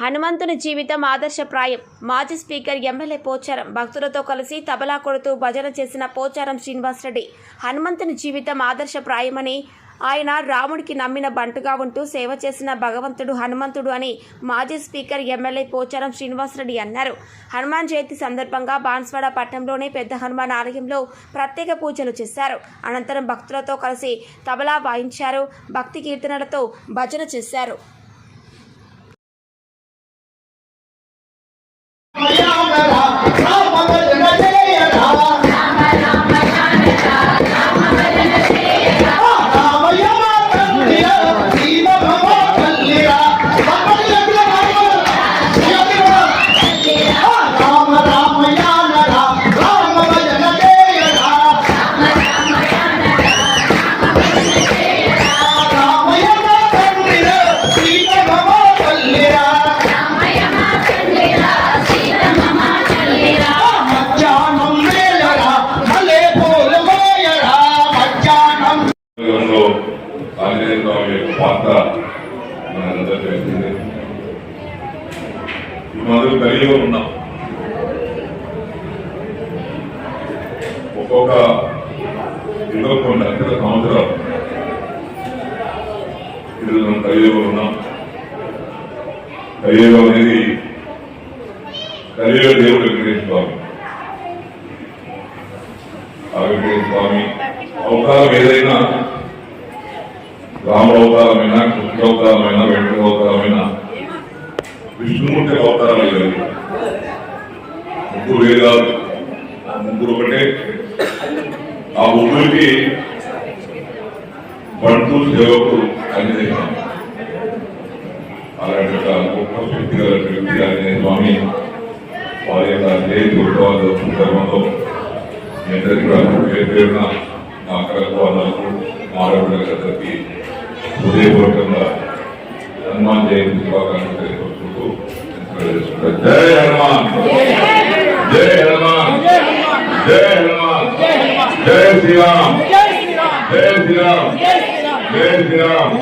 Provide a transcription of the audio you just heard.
హనుమంతుని జీవితం ఆదర్శప్రాయం. మాజీ స్పీకర్ ఎమ్మెల్యే పోచారం భక్తులతో కలిసి తబలా కొడుతూ భజన చేసిన పోచారం శ్రీనివాసరెడ్డి హనుమంతుని జీవితం ఆదర్శప్రాయమని ఆయన రాముడికి నమ్మిన బంటుగా ఉంటూ సేవ చేసిన భగవంతుడు హనుమంతుడు అని మాజీ స్పీకర్ ఎమ్మెల్యే పోచారం శ్రీనివాసరెడ్డి అన్నారు. హనుమాన్ జయంతి సందర్భంగా బాన్స్వాడ పట్టణంలోని పెద్ద హనుమాన్ ఆలయంలో ప్రత్యేక పూజలు చేశారు. అనంతరం భక్తులతో కలిసి తబలా వాయించారు. భక్తి కీర్తనలతో భజన చేశారు. Oh, Yeah. మనందరూ తెలిసిందే మనం కలిగి ఉన్నాం. ఒక్కొక్క ఇరవై కొన్ని లక్షల సంవత్సరాలు ఇది మనం కలియుగం ఉన్నాం. కలియుగం అనేది కలియుగ దేవుడు వెంకటేశ్వర స్వామి. ఆ వెంకటేశ్వర స్వామి అవతారం ఏదైనా రాముడు అవతారమైన కృష్ణ అవతారమైన వెంట్రు అవతారమైన విష్ణుమూర్తి అవతారాలు లేవు ముగ్గురు వేదాలు ముగ్గురు ఒకటే. ఆ ముగ్గురికి బంటు సేవకు ఆంజనేయ అలాంటి ఒక గొప్ప శక్తి గల వ్యక్తి ఆంజనేయ స్వామి వారి యొక్క జయంతి ఉత్సవాలు సందర్భంలో మీ అందరికీ కూడా పేరు పేరున నా అక్కలకు అన్నలకు మాడబిడ్డలందరికీ హృదయపూర్వకంగా హనుమాన్ జయంతి శుభాకాంక్షలు తెలుసుకుంటూ జై హనుమాన్ జై హనుమాన్ జై హనుమాన్ జై శ్రీరామ్ జై శ్రీరామ్ జై శ్రీరామ్